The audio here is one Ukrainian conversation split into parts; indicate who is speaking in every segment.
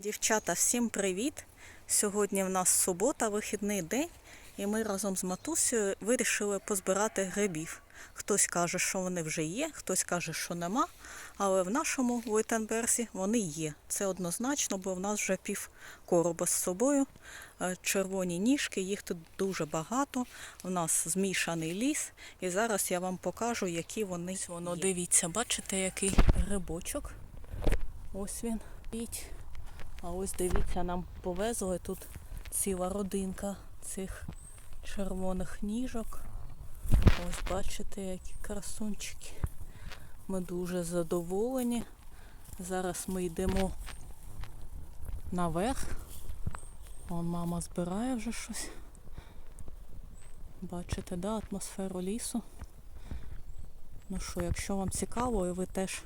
Speaker 1: Дівчата, всім привіт! Сьогодні в нас субота, вихідний день, і ми разом з матусею вирішили позбирати грибів. Хтось каже, що вони вже є, хтось каже, що нема. Але в нашому Войтенберзі вони є. Це однозначно, бо в нас вже пів короба з собою. Е, Червоні ніжки, їх тут дуже багато. У нас змішаний ліс. І зараз я вам покажу, які вони. Воно дивіться, бачите, який грибочок. Ось він. А ось дивіться, нам повезли тут ціла родинка цих червоних ніжок. Ось бачите, які красунчики. Ми дуже задоволені. Зараз ми йдемо наверх. Вон мама збирає вже щось. Бачите, да, атмосферу лісу. Ну що, якщо вам цікаво і ви теж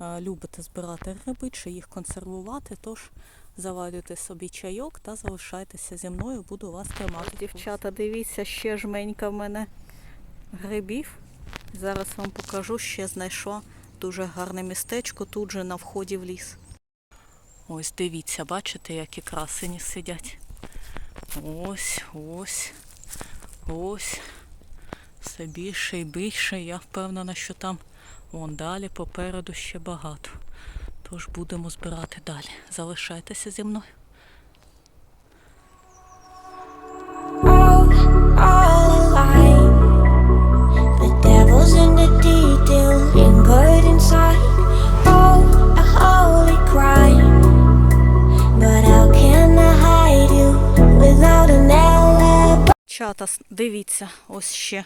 Speaker 1: любите збирати гриби чи їх консервувати, тож заварюйте собі чайок та залишайтеся зі мною, буду вас тримати. Дівчата, дивіться, ще жменька в мене грибів. Зараз вам покажу, ще знайшла дуже гарне містечко тут же на вході в ліс. Ось дивіться, бачите, які красені сидять. Ось, ось, ось. Все більше і більше. Я впевнена, що там вон далі попереду ще багато. Тож будемо збирати далі. Залишайтеся зі мною. Чата, дивіться, ось ще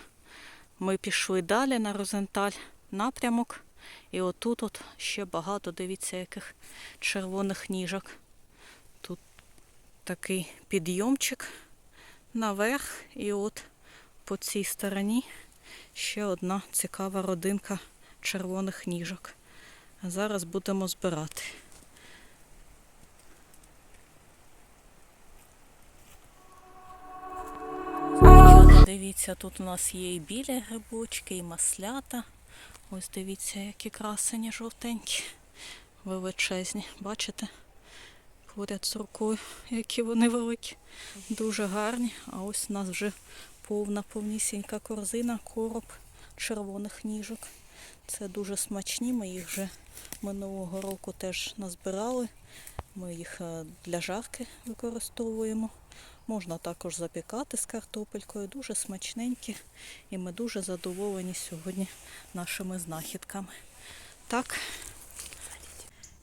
Speaker 1: ми пішли далі на Розенталь напрямок. І отут от ще багато, дивіться, яких червоних ніжок. Тут такий підйомчик наверх. І от по цій стороні ще одна цікава родинка червоних ніжок. Зараз будемо збирати. Дивіться, тут у нас є і білі грибочки, і маслята. Ось дивіться, які красені жовтенькі, величезні. Бачите? Поряд з рукою, які вони великі. Дуже гарні. А ось у нас вже повна повнісінька корзина, короб червоних ніжок. Це дуже смачні. Ми їх вже минулого року теж назбирали. Ми їх е, для жарки використовуємо. Можна також запікати з картопелькою, дуже смачненькі, і ми дуже задоволені сьогодні нашими знахідками. Так,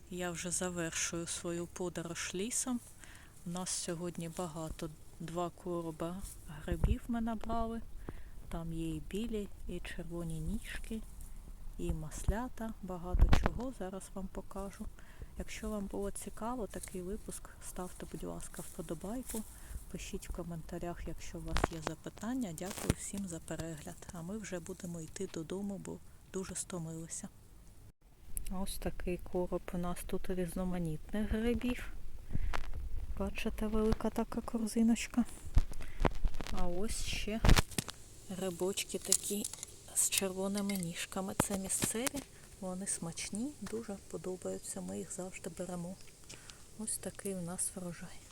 Speaker 1: я вже завершую свою подорож лісом. У нас сьогодні багато, два короба грибів ми набрали. Там є і білі, і червоні ніжки, і маслята, багато чого. Зараз вам покажу. Якщо вам було цікаво такий випуск, ставте, будь ласка, вподобайку. Пишіть в коментарях, якщо у вас є запитання. Дякую всім за перегляд. А ми вже будемо йти додому, бо дуже стомилися. Ось такий короб у нас тут різноманітних грибів. Бачите, велика така корзиночка. А ось ще грибочки такі з червоними ніжками. Це місцеві, вони смачні, дуже подобаються. Ми їх завжди беремо. Ось такий у нас врожай.